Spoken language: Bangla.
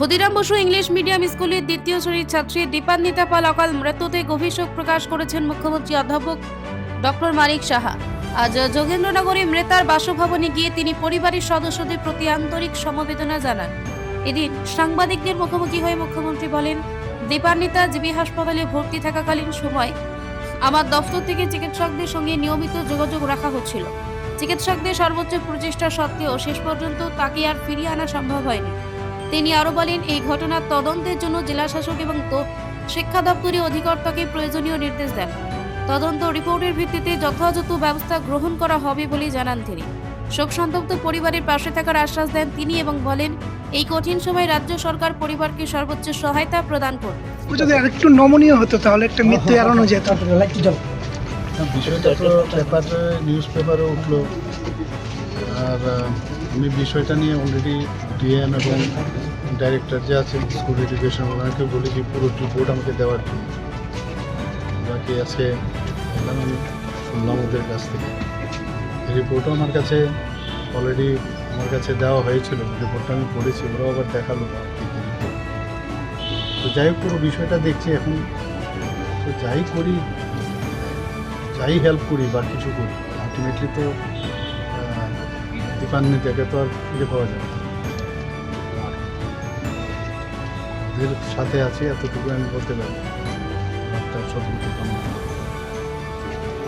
ক্ষুদিরাম বসু ইংলিশ মিডিয়াম স্কুলের দ্বিতীয় শ্রেণির ছাত্রী দীপান্বিতা পাল অকাল মৃত্যুতে গভীর শোক প্রকাশ করেছেন মুখ্যমন্ত্রী অধ্যাপক ডক্টর মানিক সাহা। আজ যোগেন্দ্রনগরে মৃতার বাসভবনে গিয়ে তিনি পরিবারের সদস্যদের প্রতি আন্তরিক সমবেদনা জানান। এদিন সাংবাদিকদের মুখোমুখি হয়ে মুখ্যমন্ত্রী বলেন, দীপান্বিতা জিবি হাসপাতালে ভর্তি থাকাকালীন সময় আমার দফতর থেকে চিকিৎসকদের সঙ্গে নিয়মিত যোগাযোগ রাখা হচ্ছিল। চিকিৎসকদের সর্বোচ্চ প্রচেষ্টা সত্ত্বেও শেষ পর্যন্ত তাকে আর ফিরিয়ে আনা সম্ভব হয়নি। তিনি আরও বলেন এই ঘটনার তদন্তের জন্য জেলা শাসক এবং শিক্ষা দপ্তরের অধিকর্তাকে প্রয়োজনীয় নির্দেশ দেন। তদন্ত রিপোর্টের ভিত্তিতে যথাযথ ব্যবস্থা গ্রহণ করা হবে বলে জানান তিনি। শোক সন্তপ্ত পরিবারের পাশে থাকার আশ্বাস দেন তিনি এবং বলেন এই কঠিন সময় রাজ্য সরকার পরিবারকে সর্বোচ্চ সহায়তা প্রদান করবে। যদি আরেকটু নমনীয় হতো তাহলে একটা মৃত্যু এড়ানো যেত। বিষয়টা পেপারে নিউজ পেপারে উঠল। আর আমি বিষয়টা নিয়ে অলরেডি ডিএম এবং ডাইরেক্টর যে আছেন স্কুল এডুকেশন ওনাকে বলেছি পুরো রিপোর্ট আমাকে দেওয়ার জন্য। বাকি আছে আমি শুনলাম ওদের কাছ থেকে। রিপোর্টও আমার কাছে অলরেডি আমার কাছে দেওয়া হয়েছিল। রিপোর্টটা আমি পড়েছি, ওরাও আবার দেখাল তো যাই হোক, পুরো বিষয়টা দেখছি এখন। তো যাই করি যাই হেল্প করি বা কিছু করি আলটিমেটলি তো দীপান্বিতাকে তো আর ফিরে পাওয়া যাবে সাথে আছি, এতটুকু আমি বলতে পারি ডাক্তার করি।